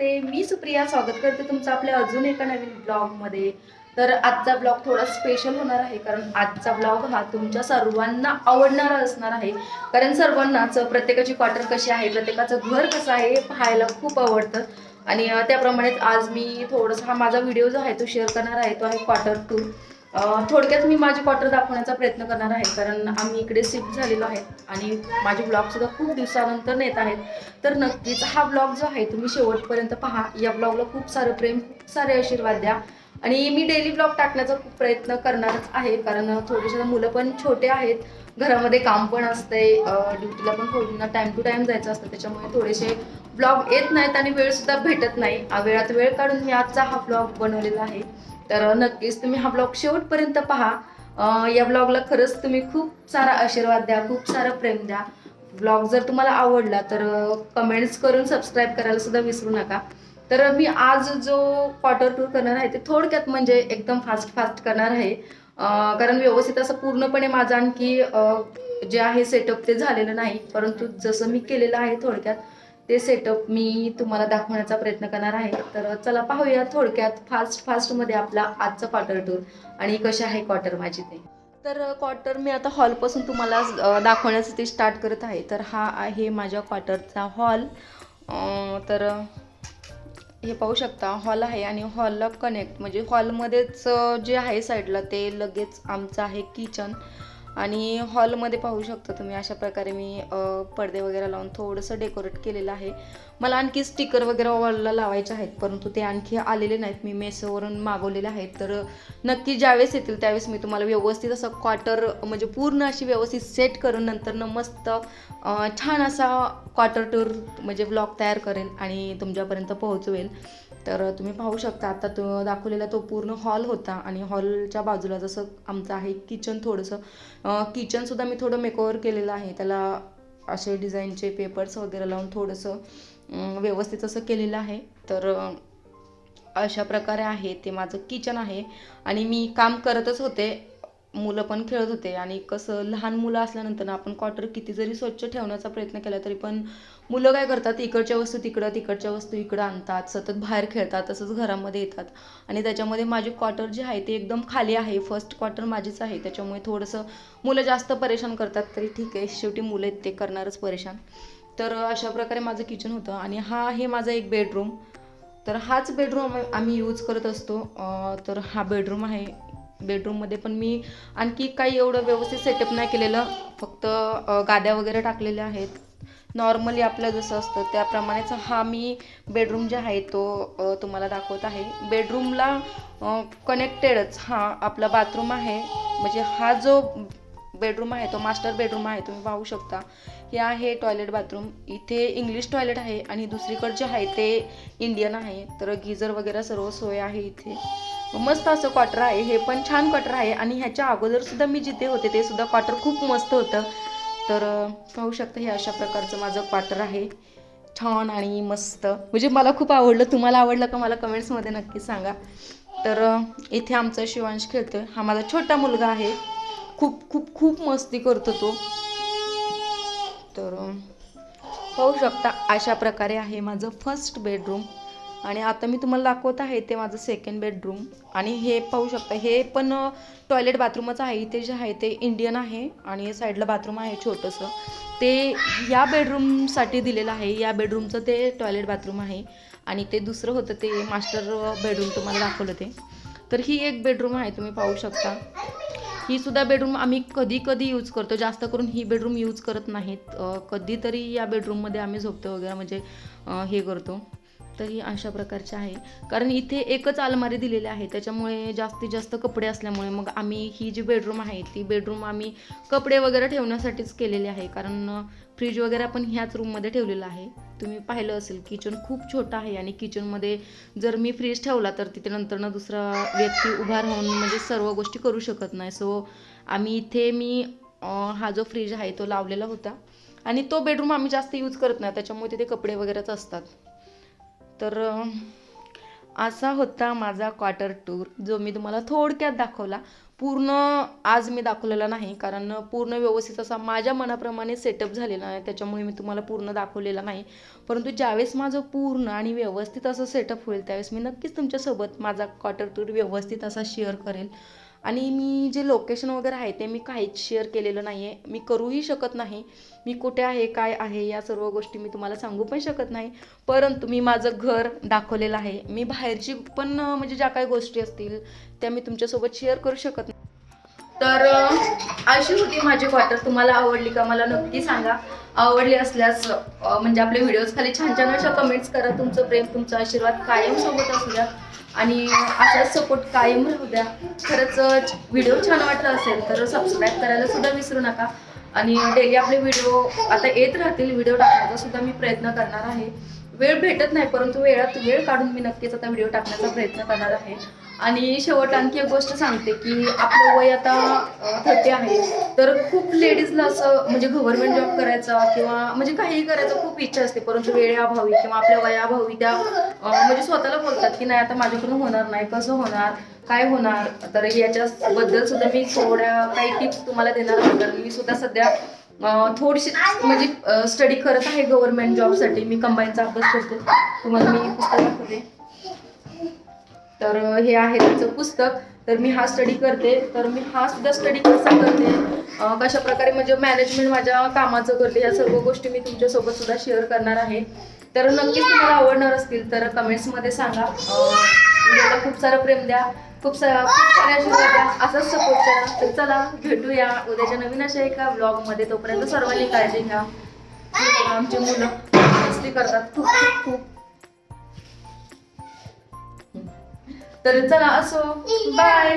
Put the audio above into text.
नमस्ते मी सुप्रिया स्वागत करते तुमचं आपल्या अजून एका नवीन ब्लॉगमध्ये तर आजचा ब्लॉग थोडा स्पेशल होणार आहे कारण आजचा ब्लॉग हा तुमच्या सर्वांना आवडणारा असणार आहे. कारण सर्वांनाच प्रत्येकाची क्वार्टर कशी आहे प्रत्येकाचं घर कसं आहे पाहायला खूप आवडतं. आणि त्याप्रमाणेच आज मी थोडंसं हा माझा व्हिडिओ जो आहे तो शेअर करणार आहे तो आहे क्वार्टर टू थोडक्यात मी माझी क्वार्टर दाखवण्याचा प्रयत्न करणार आहे कारण आम्ही इकडे शिफ्ट झालेलो आहे आणि माझे ब्लॉगसुद्धा खूप दिवसानंतर नेत आहेत. तर नक्कीच हा ब्लॉग जो आहे तुम्ही शेवटपर्यंत पहा. या ब्लॉगला खूप सारं प्रेम खूप सारे आशीर्वाद द्या. आणि मी डेली ब्लॉग टाकण्याचा खूप प्रयत्न करणारच आहे कारण थोडेसे मुलं पण छोटे आहेत. घरामध्ये काम पण असते ड्युटीला पण थोडींना टाइम टू टाइम जायचं असतं त्याच्यामुळे थोडेसे ब्लॉग येत नाहीत आणि वेळ सुद्धा भेटत नाही. वेळात वेळ काढून मी आजचा हा ब्लॉग बनवलेला आहे. तर नक्कीच तुम्ही हा ब्लॉग शेवटपर्यंत पहा. या ब्लॉगला खरंच तुम्ही खूप सारा आशीर्वाद द्या खूप सारं प्रेम द्या. ब्लॉग जर तुम्हाला आवडला तर कमेंट्स करून सबस्क्राईब करायला सुद्धा विसरू नका. तर मी आज जो क्वार्टर टूर करणार आहे ते थोडक्यात म्हणजे एकदम फास्ट फास्ट करणार आहे. कारण व्यवस्थित असं पूर्णपणे माझं आणखी जे आहे सेटअप ते झालेलं नाही. परंतु जसं मी केलेलं आहे थोडक्यात ते सेटअप मी तुम्हाला दाखवण्याचा प्रयत्न करणार आहे. तर चला पाहूया थोडक्यात फास्ट फास्टमध्ये आपला आजचा क्वार्टर टूर आणि कसे आहे क्वार्टर माझी ते. तर क्वार्टर मी आता हॉलपासून तुम्हाला दाखवण्यासाठी स्टार्ट करत आहे. तर हा आहे माझ्या क्वार्टरचा हॉल तर हे पाहू शकता हॉल आहे आणि हॉलला कनेक्ट म्हणजे हॉलमध्येच जे आहे साईडला ते लगेच आमचं आहे किचन आणि हॉलमध्ये पाहू शकता तुम्ही अशा प्रकारे मी पडदे वगैरे लावून थोडंसं डेकोरेट केलेलं आहे. मला आणखी स्टिकर वगैरे वॉलला लावायचे आहेत परंतु ते आणखी आलेले नाहीत. मी मेसोवरून मागवलेले आहेत. तर नक्की ज्यावेळेस येतील त्यावेळेस मी तुम्हाला व्यवस्थित असं क्वार्टर म्हणजे पूर्ण अशी व्यवस्थित सेट करून नंतर न मस्त छान असा क्वार्टर टूर म्हणजे ब्लॉग तयार करेल आणि तुमच्यापर्यंत पोहोचवेल तर तुम्ही पाहू शकता आता तो दाखवलेला तो पूर्ण हॉल होता आणि हॉलच्या बाजूला जसं आमचं आहे किचन थोडंसं किचनसुद्धा मी थोडं मेकओवर केलेलं आहे. त्याला असे डिझाईनचे पेपर्स वगैरे लावून थोडंसं व्यवस्थित असं केलेलं आहे. तर अशा प्रकारे आहे ते माझं किचन आहे. आणि मी काम करतच होते. मुलं पण खेळत होते आणि कसं लहान मुलं असल्यानंतर ना आपण क्वार्टर किती जरी स्वच्छ ठेवण्याचा प्रयत्न केला तरी पण मुलं काय करतात? इकडच्या वस्तू तिकडं तिकडच्या वस्तू इकडं आणतात सतत बाहेर खेळतात तसंच घरामध्ये येतात. आणि त्याच्यामध्ये माझी क्वार्टर जे आहे ते एकदम खाली आहे. फर्स्ट क्वार्टर माझीच आहे. त्याच्यामुळे थोडंसं मुलं जास्त परेशान करतात. तरी ठीक आहे. शेवटी मुलं आहेत ते करणारच परेशान. तर अशा प्रकारे माझं किचन होतं आणि हा आहे माझा एक बेडरूम तर हाच बेडरूम आम्ही यूज करत असतो. तर हा बेडरूम आहे. बेडरूममध्ये पण मी आणखी काही एवढं व्यवस्थित सेटअप नाही केलेलं. फक्त गाद्या वगैरे टाकलेल्या आहेत. नॉर्मली आपलं जसं असतं त्याप्रमाणेच हा मी बेडरूम जे आहे तो तुम्हाला दाखवत आहे. बेडरूमला कनेक्टेडच हा आपला बाथरूम आहे. म्हणजे हा जो बेडरूम आहे तो मास्टर बेडरूम आहे तुम्ही पाहू शकता. हे आहे टॉयलेट बाथरूम इथे इंग्लिश टॉयलेट आहे आणि दुसरीकडे जे आहे ते इंडियन आहे. तर गिझर वगैरे सर्व सोय आहे इथे. मस्त असं क्वार्टर आहे. हे पण छान क्वार्टर आहे. आणि ह्याच्या अगोदर सुद्धा मी जिथे होते ते सुद्धा क्वार्टर खूप मस्त होतं. तर पाहू शकता हे अशा प्रकारचं माझं क्वार्टर आहे. छान आणि मस्त. म्हणजे मला खूप आवडलं. तुम्हाला आवडलं का मला कमेंट्समध्ये नक्की सांगा. तर इथे आमचा शिवांश खेळतोय. हा माझा छोटा मुलगा आहे. खूप खूप खूप मस्ती करतो तो. तर पाहू शकता अशा प्रकारे आहे माझं फर्स्ट बेडरूम आणि आता मी तुम्हाला दाखवत आहे ते माझं सेकंड बेडरूम आणि हे पाहू शकता हे पण टॉयलेट बाथरूमच आहे इथे जे आहे ते इंडियन आहे. आणि साईडला बाथरूम आहे छोटंसं. ते या बेडरूमसाठी दिलेलं आहे या बेडरूमचं ते टॉयलेट बाथरूम आहे. आणि ते दुसरं होतं ते मास्टर बेडरूम तुम्हाला दाखवलं ते. तर ही एक बेडरूम आहे तुम्ही पाहू शकता. ही सुद्धा बेडरूम आम्ही कधी कधी यूज करतो. जास्त करून ही बेडरूम यूज करत नाहीत. कधीतरी या बेडरूममध्ये आम्ही झोपतो वगैरे म्हणजे हे करतो. ही अशा प्रकारची आहे. कारण इथे एकच अलमारी दिलेली आहे. त्याच्यामुळे जास्तीत जास्त कपडे असल्यामुळे मग आम्ही ही जी बेडरूम आहे ती बेडरूम आम्ही कपडे वगैरे ठेवण्यासाठीच केलेली आहे. कारण फ्रीज वगैरे आपण ह्याच रूममध्ये ठेवलेलं आहे. तुम्ही पाहिलं असेल किचन खूप छोटं आहे आणि किचनमध्ये जर मी फ्रीज ठेवला तर तिथे नंतरनं दुसरा व्यक्ती उभा राहून म्हणजे सर्व गोष्टी करू शकत नाही. सो आम्ही इथे मी हा जो फ्रीज आहे तो लावलेला होता. आणि तो बेडरूम आम्ही जास्त यूज करत नाही. त्याच्यामुळे तिथे कपडे वगैरेच असतात. तर असा होता माझा क्वार्टर टूर जो मी तुम्हाला थोडक्यात दाखवला. पूर्ण आज मी दाखवलेला नाही कारण पूर्ण व्यवस्थित असा माझ्या मनाप्रमाणे सेटअप झालेला नाही त्याच्यामुळे मी तुम्हाला पूर्ण दाखवलेला नाही. परंतु ज्यावेळेस माझं पूर्ण आणि व्यवस्थित असं सेटअप होईल त्यावेळेस मी नक्कीच तुमच्यासोबत माझा क्वार्टर टूर व्यवस्थित असा शेअर करेल. आणि मी जे लोकेशन वगैरे आहे ते मी काहीच शेअर केलेलं नाही आहे मी करूही शकत नाही. मी कुठे आहे काय आहे या सर्व गोष्टी मी तुम्हाला सांगू पण शकत नाही. परंतु मी माझं घर दाखवलेलं आहे. मी बाहेरची पण म्हणजे ज्या काही गोष्टी असतील त्या मी तुमच्यासोबत शेअर करू शकत नाही. तर अशी होती माझी क्वार्टर तुम्हाला आवडली का मला नक्की सांगा. आवडली असल्यास म्हणजे आपले व्हिडिओज खाली छान छान अशा कमेंट्स करा. तुमचं प्रेम तुमचा आशीर्वाद कायम सोबत असू द्या. आणि असाच सपोर्ट कायम राहू द्या. खरंच व्हिडिओ छान वाटला असेल तर सबस्क्राईब करायला सुद्धा विसरू नका. आणि डेली आपले व्हिडिओ आता येत राहतील व्हिडिओ टाकण्याचा सुद्धा मी प्रयत्न करणार आहे. वेळ भेटत नाही परंतु वेळात वेळ काढून मी नक्कीच आता व्हिडिओ टाकण्याचा प्रयत्न करणार आहे. आणि शेवट आणखी एक गोष्ट सांगते की आपलं वय आता थर्टी आहे. तर खूप लेडीजला असं म्हणजे गव्हर्नमेंट जॉब करायचा किंवा म्हणजे काहीही करायचं खूप इच्छा असते. परंतु वेळेअभावी किंवा आपल्या वयाभावी त्या म्हणजे स्वतःला बोलतात की नाही आता माझ्याकडून होणार नाही. कसं होणार? काय होणार? तर याच्याबद्दल सुद्धा मी थोड्या काही टिप्स तुम्हाला देणार आहे. कारण मी सुद्धा सध्या थोडीशी म्हणजे स्टडी करत आहे गव्हर्नमेंट जॉबसाठी मी कंबाईनचा अभ्यास करते. तुम्हाला मी पुस्तक दाखवते. तर हे आहे त्याचं पुस्तक. तर मी हा स्टडी करते. तर मी हा सुद्धा स्टडी कसा करते? कशा प्रकारे म्हणजे मॅनेजमेंट माझ्या कामाचं करते या सर्व गोष्टी मी तुमच्यासोबत सुद्धा शेअर करणार आहे. तर नक्कीच तुम्हाला आवडणार असतील तर कमेंट्समध्ये सांगा. अं, व्हिडिओला खूप सारं प्रेम द्या. खूप सारा खूप सारे आशीर्वाद द्या असाच सपोर्ट करा. तर चला भेटूया उद्याच्या नवीन अशा एका ब्लॉगमध्ये तोपर्यंत सर्वांनी काळजी घ्या. आमची मुलं मस्ती करतात. खूप खूप खूप. तर चला असो. बाय